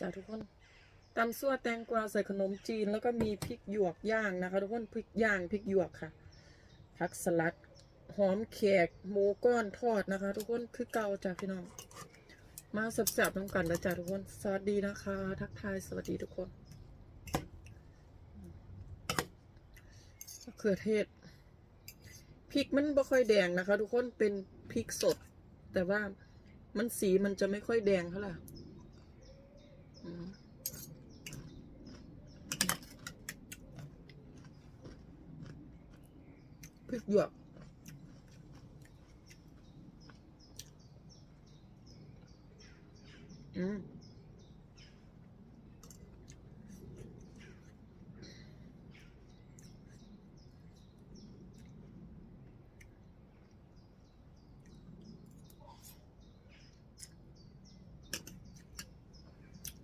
จ้าทุกคนตำซั่วแตงกวาใส่ขนมจีน แล้วก็มีพริกหยวกย่างนะคะ ทุกคนพริกย่างพริกหยวกค่ะผักสลัดหอมแขกหมูก้อนทอดนะคะ ทุกคนคือเก่าจ้าพี่น้อง มาสับๆน้ำกันนะจ้าทุกคน สวัสดีนะคะ ทักทายสวัสดีทุกคนมะเขือเทศพริกมันบ่ค่อยแดงนะคะ ทุกคนเป็นพริกสด แต่ว่ามันสีมันจะไม่ค่อยแดงเท่าไหร่ อืมพริกหยวกอืม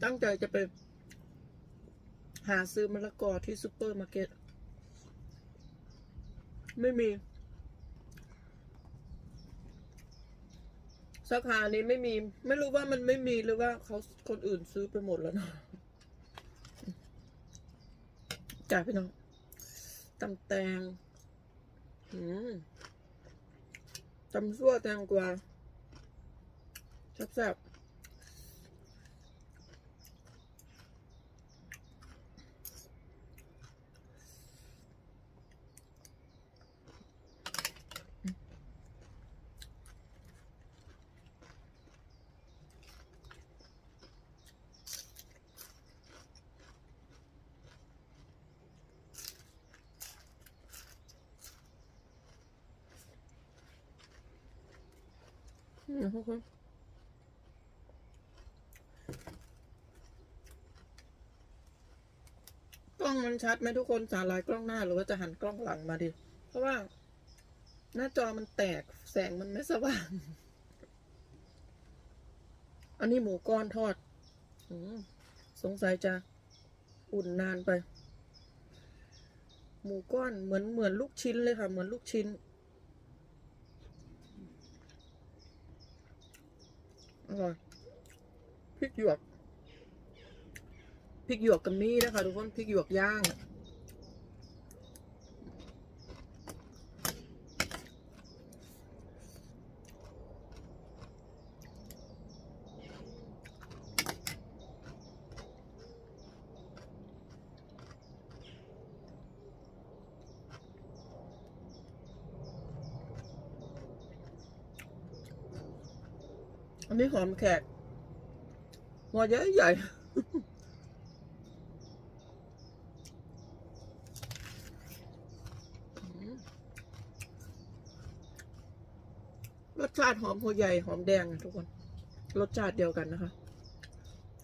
ตั้งใจจะไปหาซื้อมะละกอที่ซูเปอร์มาร์เก็ต ไม่มี สาขานี้ไม่มี ไม่รู้ว่ามันไม่มีหรือว่าเขาคนอื่นซื้อไปหมดแล้วเนาะจ่ายพี่น้องตำแตงอืมตำซั่วแตงกวาแซ่บๆ ทุกคนกล้องมันชัดไหมทุกคนสาลายกล้องหน้าหรือว่าจะหันกล้องหลังมาดิเพราะว่า หน้าจอมันแตกแสงมันไม่สว่าง อันนี้หมูก้อนทอดอสงสัยจะอุ่นนานไป หมูก้อนเหมือนเหมือนลูกชิ้นเลยค่ะ เหมือนลูกชิ้น ร่อยพริกหยวกพริกหยวกกับนี่นะคะทุกคนพริกหยวกย่าง นนี้หอมแขกหัวใหญ่ใหญ่รสชาติหอมหัวใหญ่หอมแดงทุกคน รสชาติเดียวกันนะคะ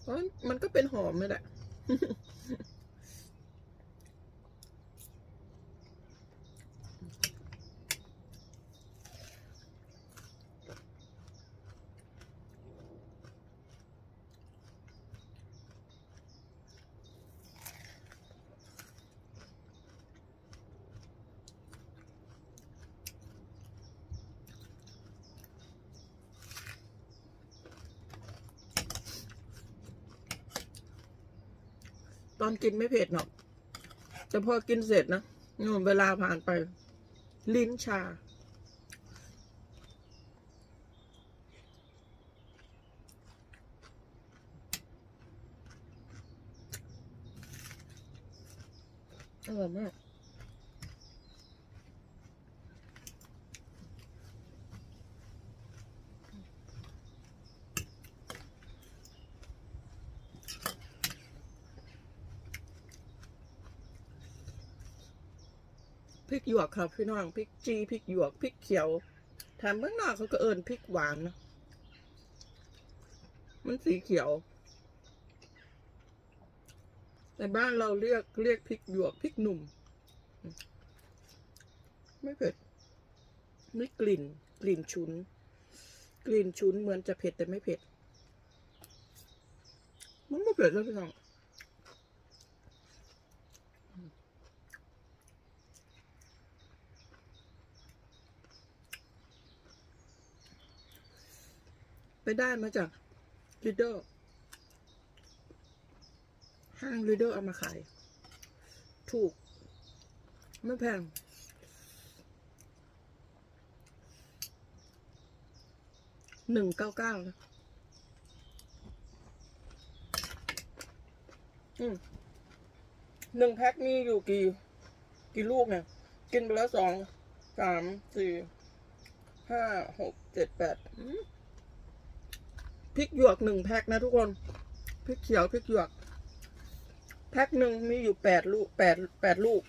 เพราะมันก็เป็นหอมนี่แหละ อนกินไม่เผ็ดหรอก แต่พอกินเสร็จนะนู่นเวลาผ่านไป ลิ้นชา อร่อยมาก ริกหยวกครับพี่น้องพริกจีพริกหยวกพริกเขียวแถมเบื้องหน้าเขาก็เอิญพริกหวานนะมันสีเขียว แต่บ้านเราเรียกเรียกพริกหยวกพริกหนุ่ม ไม่เผ็ดไม่กลิ่น กลิ่นฉุน กลิ่นฉุนเหมือนจะเผ็ดแต่ไม่เผ็ด มันไม่เผ็ดแล้วพี่น้อง ไปได้มาจากลิดเดอร์ห้างลีเดอร์เอามาขาย ถูก ไม่แพง หนึ่งเก้าเก้านะอืมหนึ่งแพ็คมีอยู่กี่ กี่ลูกเนี่ย กินไปแล้วสอง สาม สี่ ห้า หก เจ็ด แปด พริกหยวกหนึ่งแพ็คนะทุกคนพริกเขียวพริกหยวก แพ็คหนึ่งมีอยู่แปดลูกแปดแปดลูก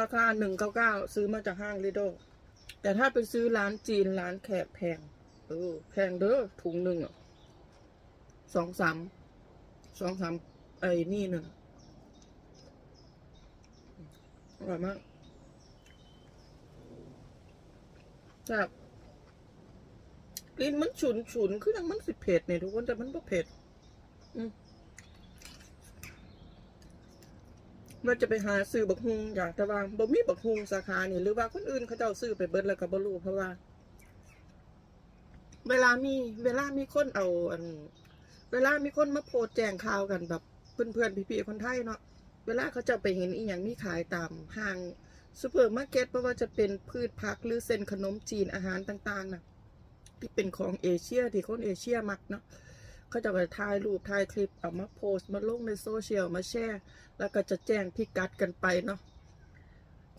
ราคาหนึ่งเก้าเก้าซื้อมาจากห้างลิโดแต่ถ้าไปซื้อร้านจีนร้านแขกแพงเออแพงเด้อถุงหนึ่งอะสองสามสองสามไอ้นี่หนึ่งอร่อยมากแบบ ลิ่นมันฉุนฉุนคือยังมันสิเผ็ดเนี่ยทุกคนแต่มันบ่เผ็ดอืมว่าจะไปหาซื้อบักฮุงอยากแต่ว่าบ่มีบักฮุงสาขานี่หรือว่าคนอื่นเขาเจ้าซื้อไปเบิดแล้วก็บ่รู้เพราะว่า เวลามีเวลามีคนเอาอัน เวลามีคนมาโพสแจ้งข่าวกันแบบเพื่อนๆพี่ๆคนไทยเนาะเวลาเขาจะไปเห็นอีหยังมีขายตามห้างซูเปอร์มาร์เก็ตไม่ว่าจะเป็นพืชผักหรือเส้นขนมจีนอาหารต่าง ๆน่ะ ที่เป็นของเอเชีย ที่คนเอเชียมักเนาะเขาจะไปถ่ายรูปถ่ายคลิปเอามาโพสต์มาลงในโซเชียลมาแชร์แล้วก็จะแจ้งพิกัดกันไปเนาะ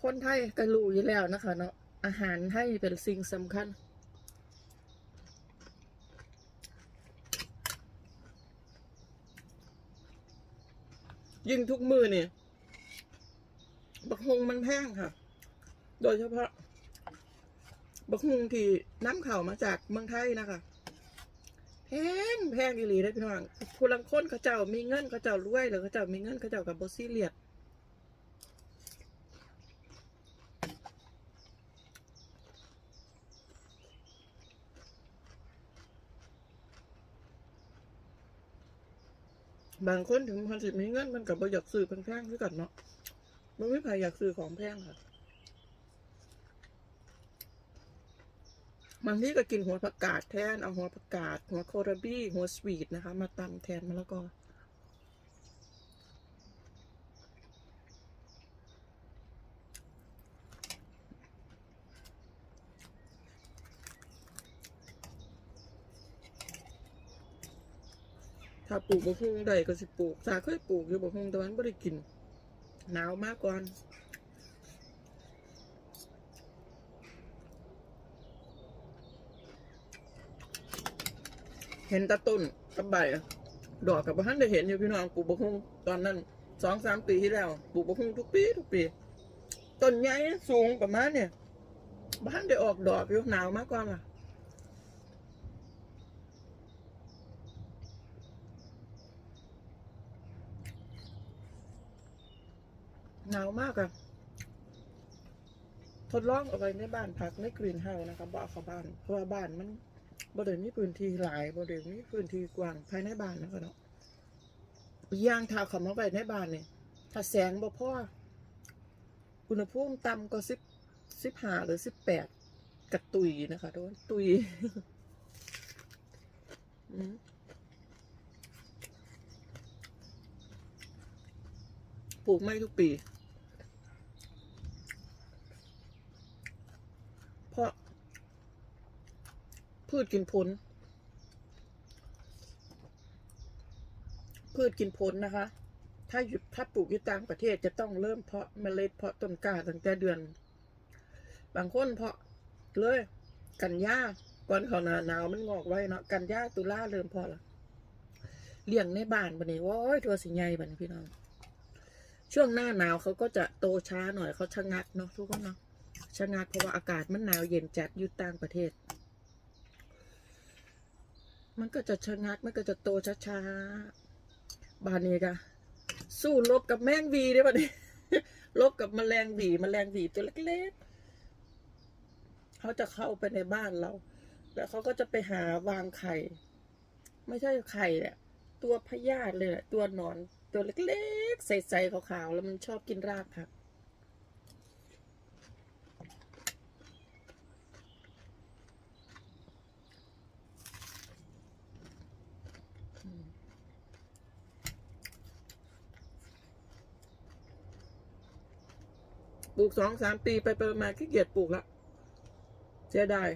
คนไทยก็รู้อยู่แล้วนะคะเนาะอาหารไทยเป็นสิ่งสำคัญ ยิ่งทุกมือเนี่ยบักฮงมันแพงค่ะ โดยเฉพาะ บักฮงที่น้ำเข่ามาจากเมืองไทยนะคะแพงแพงอีหลีได้พี่น้องผู้ลังคนเขาเจ้ามีเงินเขาเจ้ารวยหรือเขาเจ้ามีเงินเขาเจ้ากับบซีเลียดบางคนถึงพันสิบมีเงินมันกับบอยากซื้อแพงๆด้วยกันเนาะมันไม่ใครอยากซื้อของแพงค่ะ บางที่ก็กินหัวผักกาดแทน เอาหัวผักกาด หัวโคราบี้ หัวสวีทนะคะ มาตำแทนมะละกอถ้าปลูกบะฮุงได้ก็สิปลูกสาเคยปลูกอยู่บะฮุงแต่วันไม่ได้กิน หนาวมากก่อน เห็นตะต้นกับใบดอกกับบ้านได้เห็นอยู่พี่น้องปลูกบะฮุงตอนนั้นสองสามปีที่แล้วปลูกบะฮุงทุกปีทุกปีต้นใหญ่สูงประมาณเนี่ยบ้านได้ออกดอกอยู่หนาวมากกว่าล่ะหนาวมากอะทดลองเอาไว้ในบ้านพักในกรีนเฮาส์นะคะบ่เอาเข้าบ้านเพราะว่าบ้านมัน บ่ได้มีพื้นที่หลายบ่ได้มีพื้นที่กว้างภายในบ้านนะคะเนาะย่างถ้าเขามาไว้ในบ้านเนี่ยถ้าแสงบ่พออุณหภูมิต่ำกว่าสิบสิบห้าหรือสิบแปดกระตุยนะคะทุกคนตุยปลูกไม่ทุกปี เพราะ พืชกินผล พืชกินผลนะคะ ถ้าหยุดถ้าปลูกอยู่ต่างประเทศจะต้องเริ่มเพาะเมล็ดเพาะต้นกล้าตั้งแต่เดือน บางคนเพาะเลย กันยาก่อนเขาหนาหนาวมันงอกไว้เนาะกันยาตุลาเริ่มเพาะละเลี้ยงในบ้านบันนี้ว้อยตัวสีใหญ่บันพี่น้องช่วงหน้าหนาวเขาก็จะโตช้าหน่อยเขาชะงักเนาะทุกคนเนาะชะงักเพราะว่าอากาศมันหนาวเย็นจัดอยู่ต่างประเทศ มันก็จะชะงักมันก็จะโตช้าๆบานนี้กะสู้รบกับแมงวีได้ปะเนี่ยลบกับแมลงวีแมลงวีตัวเล็กๆเขาจะเข้าไปในบ้านเรา แล้วเขาก็จะไปหาวางไข่ ไม่ใช่ไข่แหละตัวพยาธิเลยแหละตัวนอน ตัวเล็กๆใสๆขาวๆแล้วมันชอบกินรากผัก ลูกสองสามปีไปไปมาขี้เกียจปลูกละเสียดาย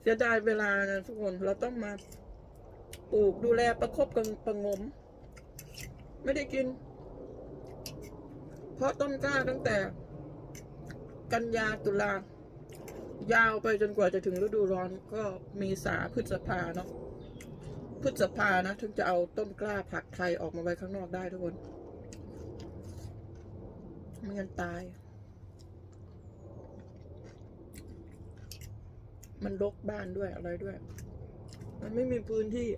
เสียดายเวลานะทุกคนเราต้องมาปลูกดูแลประคบกันประงม ไม่ได้กิน เพราะต้นกล้าตั้งแต่ กันยาตุลายาวไปจนกว่าจะถึงฤดูร้อนก็มีสาพฤษภาเนาะพฤษภานะ ถึงจะเอาต้นกล้าผักไทยออกมาไว้ข้างนอกได้ทุกคน ไม่งั้นตาย มันรกบ้านด้วยอะไรด้วย มันไม่มีพื้นที่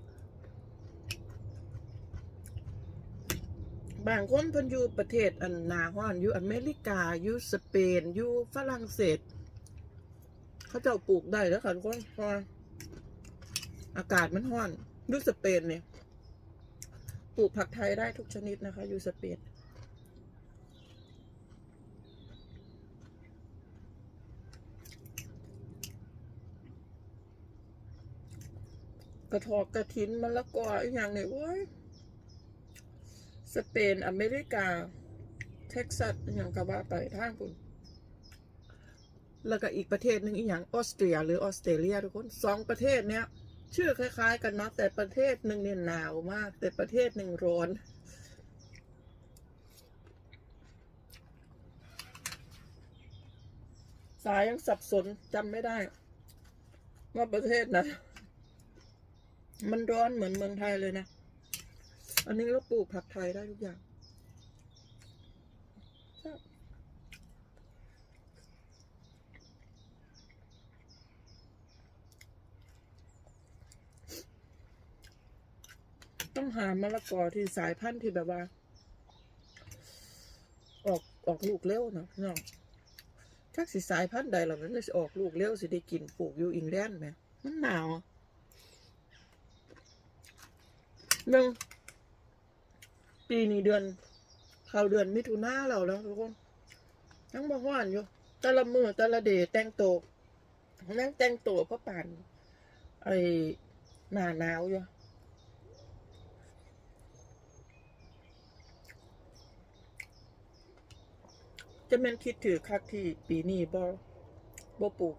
บางคนเพิ่นอยู่ประเทศอันนาฮ้อนอยู่อเมริกาอยู่สเปนอยู่ฝรั่งเศส เขาเจ้าปลูกได้แล้วค่ะทุกคนพราะว่าอากาศมันฮ้อนอยู่สเปนเนี่ยปลูกผักไทยได้ทุกชนิดนะคะ อยู่สเปน กระทอกกระถินมะละกออีกอย่างเนี่ยโอ้ยสเปนอเมริกา เท็กซัสอย่างกับว่าไปทางคุณแล้วก็อีกประเทศหนึ่งอีกอย่างออสเตรีย หรือออสเตรเลียทุกคนสองประเทศเนี้ย ชื่อคล้ายๆ กันเนาะแต่ประเทศหนึ่งเนี่ยหนาวมาก แต่ประเทศหนึ่งร้อนสายยังสับสนจำไม่ได้ ว่าประเทศไหน มันร้อนเหมือนเมืองไทยเลยนะ อันนี้เราปลูกผักไทยได้ทุกอย่าง ต้องหามะละกอที่สายพันธุ์ที่แบบว่า ออกออกลูกเร็วนะพี่น้องจักสิสายพันธุ์ใดหรอมันจะออกลูกเร็วสิได้กินปลูกอยู่อิงแลนด์ไหมมันหนาวอะ หนึ่งปีนี้เดือน เข้าเดือนมิถุนาแล้วแล้วทุกคนยังบ่ฮ้อนอยู่แต่ละมือแต่ละเดย์แต่งตัวนั่งแต่งตัวเพราะป่านไอ้หนาหนาวอยู่จะแม่นคิดถือคักที่ปีนี้บ่บ่ปลูก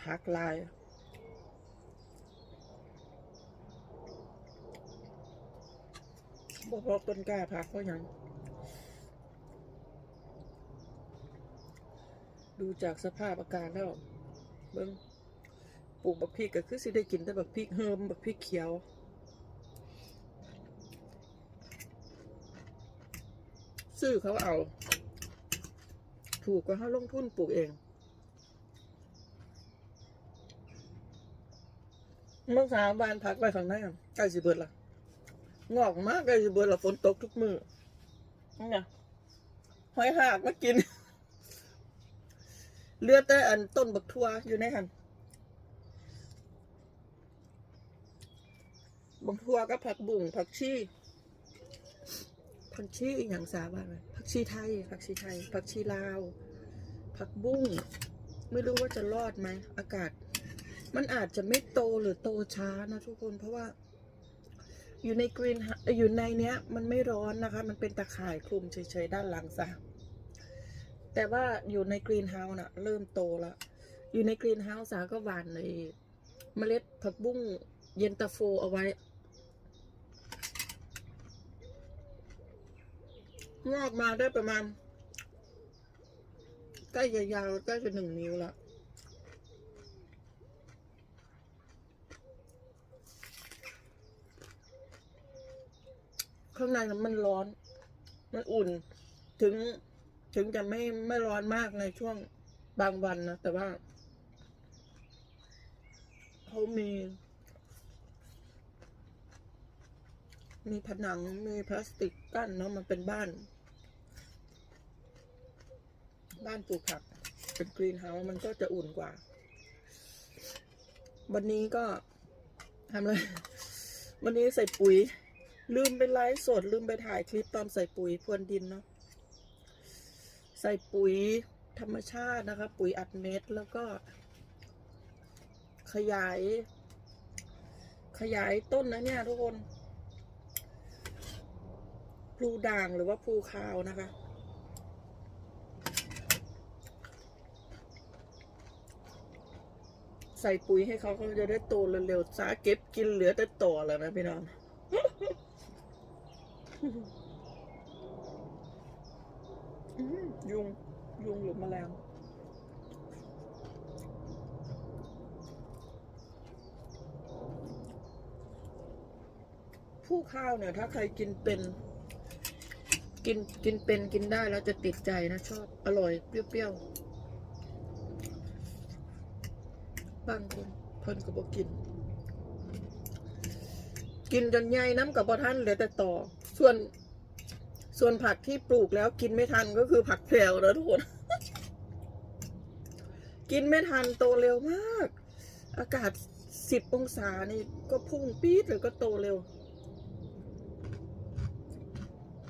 ผักลาย บ่พอต้นกล้าพักเพราะยัง ดูจากสภาพอากาศแล้ว เบิ่งปลูกบักพริกก็คือสิได้กินแต่บักพริกเฮิมบักพริกเขียวซื้อเขาเอา ถูกกว่าเขาลงทุนปลูกเองเมื่อสามบานพักไปข้างในอะใกล้สิเบิดละ งอกมากเลยเบิดละฝนตกทุกมือนี่ไงหอยหากมากิน เลือดแต่อันต้นบักทั่วอยู่ในหันบักทั่วกับผักบุ้งผักชีผักชีอีกอย่างสาบ้างเลยผักชีไทย ผักชีไทย ผักชีลาว ผักบุ้ง ไม่รู้ว่าจะรอดไหม อากาศ มันอาจจะไม่โตหรือโตช้านะทุกคน เพราะว่า อยู่ในกรีนอยู่ในเนี้ย มันไม่ร้อนนะคะ มันเป็นตะข่ายคลุมเฉยๆด้านหลังซะแต่ว่าอยู่ในกรีนเฮาส์น่ะ เริ่มโตแล้วอยู่ในกรีนเฮาส์สาก็หวานในเมล็ดผักบุ้งเย็นตาโฟเอาไว้งอกมาได้ประมาณใกล้จะยาวใกล้จะหนึ่งนิ้วละ ข้างในนั้นมันร้อน มันอุ่น ถึงถึงจะไม่ไม่ร้อนมากในช่วงบางวันนะ แต่ว่าเขามี มีผนังมีพลาสติกกั้นเนาะมันเป็นบ้าน บ้านปลูกผัก เป็นกรีนเฮาส์มันก็จะอุ่นกว่า วันนี้ก็ทำอะไรวันนี้ใส่ปุ๋ย ลืมไปไลฟ์สด ลืมไปถ่ายคลิปตอนใส่ปุ๋ยพรวนดินเนาะใส่ปุ๋ยธรรมชาตินะคะ ปุ๋ยอัดเม็ดแล้วก็ ขยาย ขยายต้นนะเนี่ยทุกคนพลูด่างหรือว่าพลูขาวนะคะ ใส่ปุ๋ยให้เขาเขาจะได้โตเร็วๆสาเก็บกินเหลือแต่ต่อแล้วนะพี่น้อง ยุง ยุงหรือแมลงผู้ข้าวเนี่ย ถ้าใครกินเป็น กินกินเป็นกินได้แล้วจะติดใจนะ ชอบ อร่อย เปรี้ยวๆบางคนเพิ่นก็บอกกิน กินจนใหญ่น้ำกับบอท่านเหลือแต่ต่อ ส่วนส่วนผักที่ปลูกแล้วกินไม่ทันก็คือผักแพรวนะทุกคน กินไม่ทันโตเร็วมาก อากาศสิบองศานี่ก็พุ่งปี๊ดเลยก็โตเร็ว